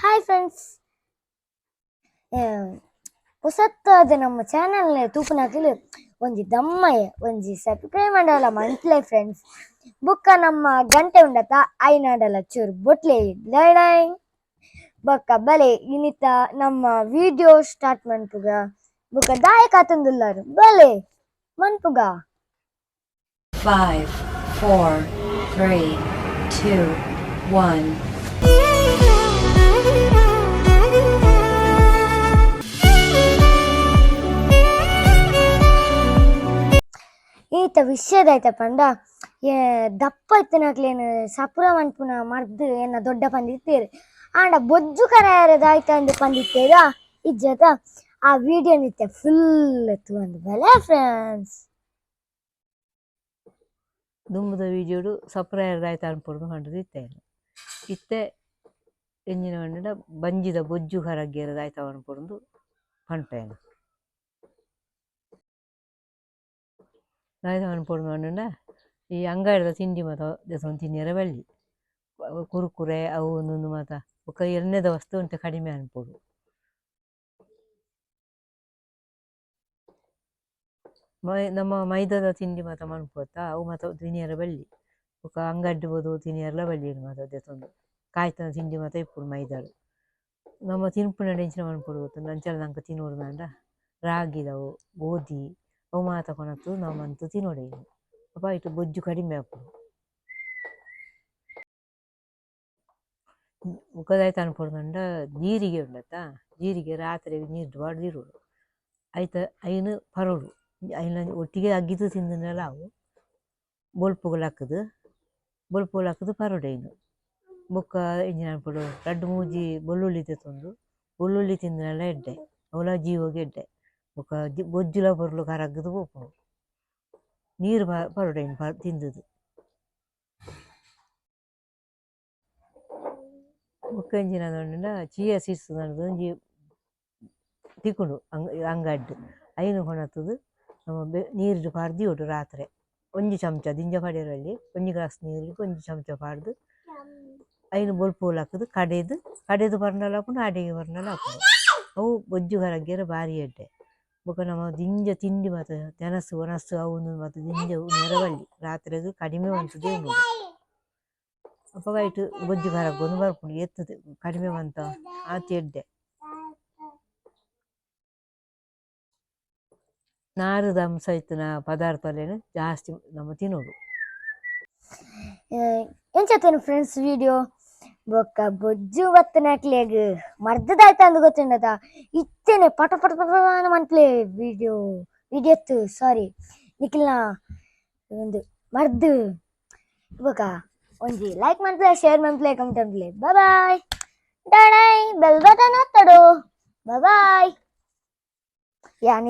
Hi friends ಹೊಸತ್ತಾದ ನಮ್ಮ ಚಾನಲ್ನ ತೂಪನ ಹಾಕಲು ಒಂಜಿ ದಮ್ಮಯ್ಯ ಒಂಜಿ ಸಬ್ಸ್ಕ್ರೈಬ್ ಮಾಡಲ್ಲ ಮಂತ್ಲೆ ಫ್ರೆಂಡ್ಸ್ ಬೊಕ್ಕ ನಮ್ಮ ಗಂಟೆ ಉಂಡತ ಐನಾಡಲ ಚೂರು ಬೊಟ್ಲೆ ಲೈ ಬೊಕ್ಕ ಬಲೆ ಇನಿತ ನಮ್ಮ ವಿಡಿಯೋ ಸ್ಟಾರ್ಟ್ ಮನ್ಪುಗ. ಬೊಕ್ಕ ದಾಯಕ ಆತಂದುಲ್ಲಾರು ಬಲೆ ಮನ್ಪುಗ. Five four three, two one. ಈತ ವಿಷಯದ ಆಯ್ತ ಪಂಡ? ದಪ್ಪ ಇತ್ತಿನಕ್ಲೇನು ಸಪುರ ಮನ್ಪುನ ಮರ್ದು ಏನ ದೊಡ್ಡ ಪಂದಿತ್ತೇರು ಆಂಡ ಬೊಜ್ಜು ಕರಾಯರದಾಯ್ತ ಅಂದು ಪಂದಿತ್ತೇರ ಇಜ್ಜತ, ಆ ವಿಡಿಯೋ ನಿತ್ಯ ಫುಲ್ ಎತ್ತು ಬಲೆ ಫ್ರೆಂಡ್ಸ್ ದುಂಬದ ವಿಡಿಯೋಡು ಸಪುರ ಎರಡಾಯ್ತ ಅನ್ಪುಡ್ದು ಕಂಡದು ಇತ್ತೇನು ಇತ್ತೆ, ಎಂಜಿನ ಬಂಜಿದ ಬೊಜ್ಜು ಕರಗ್ಗೆರ ಅನ್ಪುಡ್ದು ಅನ್ಪೊಡು ಪಂಟೇನು ದಾಯ್ತ ಅನ್ಪೊಡು ಪಂಡ ಈ ಅಂಗಡಿದ ತಿಂಡಿ ಮಾತ ದೆಸೊಂದು ತಿನ್ನಿಯರ ಬಳ್ಳಿ ಕುರುಕುರೆ ಅವು ಒಂದೊಂದು ಮಾತ ಬೊಕ ಎಣ್ಣೆದ ವಸ್ತು ಉಂಟ ಕಡಿಮೆ ಅನ್ಪೊಡು ಮೈ ನಮ್ಮ ಮೈದಾದ ತಿಂಡಿ ಮಾತ ಮನ್ಪುವತ್ತ ಅವು ಮಾತ ತಿನಿಯರ ಬಳ್ಳಿ ಬೊಕ ಅಂಗಡ್ಡಿ ಬೋದು ತಿನಿಯರ್ಲ ಬಳ್ಳಿ ಮಾತ ದೆತೊಂದು ಕಾಯ್ತನ ತಿಂಡಿ ಮಾತ ಇಪ್ಪುಡು ಮೈದಾಡು ನಮ್ಮ ತಿನ್ಪುನ ಡೆಂಚಿನ ಮನ್ಪುಡು ಗೊತ್ತು ಅಂಚಲ ನಂಗೆ ತಿನ್ನೋರು ನಾಂಡ ರಾಗಿದವು ಗೋಧಿ ಅವು ಮಾತ ಕೊನತ್ತು ಮಂತು ತಿನ್ನೋಡಿ ಅಪ್ಪ ಇಟ್ಟು ಬೊಜ್ಜು ಕಡಿಮೆ ಆಪುಡು ಮುಖದಾಯ್ತು ಅನ್ಪೊಡುಂಡ ಜೀರಿಗೆ ಉಂಡತ್ತ ಜೀರಿಗೆ ರಾತ್ರಿ ನೀರು ಬಡ್ದಿರೋಡು ಐತ ಐನು ಪರೋಡು ಐನ ಒಟ್ಟಿಗೆ ಅಗ್ಗಿದು ತಿಂದನೆಲ್ಲ ಅವು ಬೊಲ್ಪುಗಳು ಹಾಕುದು ಬೊಲ್ಪುಗಳು ಹಾಕುದು ಐನು ಬೊಕ್ಕ ಅನ್ಪೊಡು ರಡ್ಡು ಮೂಜಿ ಬೆಳ್ಳುಳ್ಳಿ ತಂದು ಬೆಳ್ಳುಳ್ಳಿ ತಿಂದನೆಲ್ಲ ಎಡ್ಡೆ ಅವಲ ಜೀವಗೆ ಎಡ್ಡೆ ಬೊಕ್ಕ ಜಿ- ಬೊಜ್ಜುಲ ಪೊರ್ಲು ಕರಗ್ಗದು ಪೋಪುಂಡು ನೀರು ಪರೋಡೈನು ಪ ತಿಂದುದು ಬೊಕ್ಕ ಎಂಜಿನ ಅಂಡ ಚಿಯಾ ಸೀಡ್ಸ್ ನಡ್ದು ಒಂಜಿ ತಿಕ್ಕುಂಡು ಅಂಗ ಅಂಗಡ್ಡು ಐನು ಕೊನತ್ತುದು ನಮ್ಮ ಬೆ ನೀರು ಪಾರ್ದು ಉಂಟು ರಾತ್ರಿ ಒಂಜಿ ಚಮಚ ದಿಂಜ ಪಡೆಯರಲ್ಲಿ ಒಂಜಿ ಗ್ಲಾಸ್ ನೀರಿಗೆ ಒಂಜಿ ಚಮಚ ಪಾರ್ದು ಐನು ಬೊಲ್ಪುಲು ಹಾಕುದು ಕಡೆದು ಕಡೆದು ಬರ್ನಲ ಹಾಕೊಂಡು ಅಡಿಗೆ ಬರ್ನಲ ಹಾಕುದು ಅವು ಬೊಜ್ಜು ಕರಗ್ಗೆರ ಬಾರಿ ಎಡ್ಡೆ ಬೊಕ ನಮ ದಿಂಜ ತಿಂಡಿ ಮಾತ ಜನಸು ಒನಸು ಅವು ಮಾತ ದಿಂಜ ನೆರವಳ್ಳಿ ರಾತ್ರಿಗ್ ಕಡಿಮೆ ಬಂತದೆ ನೋಡಿ ಅಪ್ಪಗ ಇಟ್ಟು ಬೊಜ್ಜು ಕರಗೊಂದು ಬರ್ಪುಂಡು ಎತ್ತುದು ಕಡಿಮೆ ಮಂತ ಆತ ಎಡ್ಡೆ ನಾರದ ಅಂಶ ಇತ್ತಿನ ಪದಾರ್ಥಲೇನು ಜಾಸ್ತಿ ನಮ್ಮ ಎಂಚ ಎಂಚತ್ತೇನು ಫ್ರೆಂಡ್ಸ್ ವಿಡಿಯೋ ಬೊಕ್ಕ ಬೊಜ್ಜು ಬತ್ತನಕ್ಲೇಗ್ ಮರ್ದದಾಯ್ತ ಅಂದು ಗೊತ್ತುಂಡತ ಇತ್ತೇನೆ ಪಟ ಪಟ ಪಟ ಪಟ ಮನ್ಪ್ಲೆ ವಿಡಿಯೋ ವಿಡಿಯೋತ್ತು ಸಾರಿ ನಿಖಿಲ್ನ ಒಂದು ಮರ್ದು ಬೊಕ ಒಂಜಿ ಲೈಕ್ ಮನ್ಪ್ಲೆ ಶೇರ್ ಮನ್ಪ್ಲೆ ಕಮೆಂಟ್ ಮನ್ಪ್ಲೆ ಬಾಯ್ ಡಾಡೈ ಬೆಲ್ ಬಟನ್ ಒತ್ತಡು ಬಾಯ್ ಯಾನಿ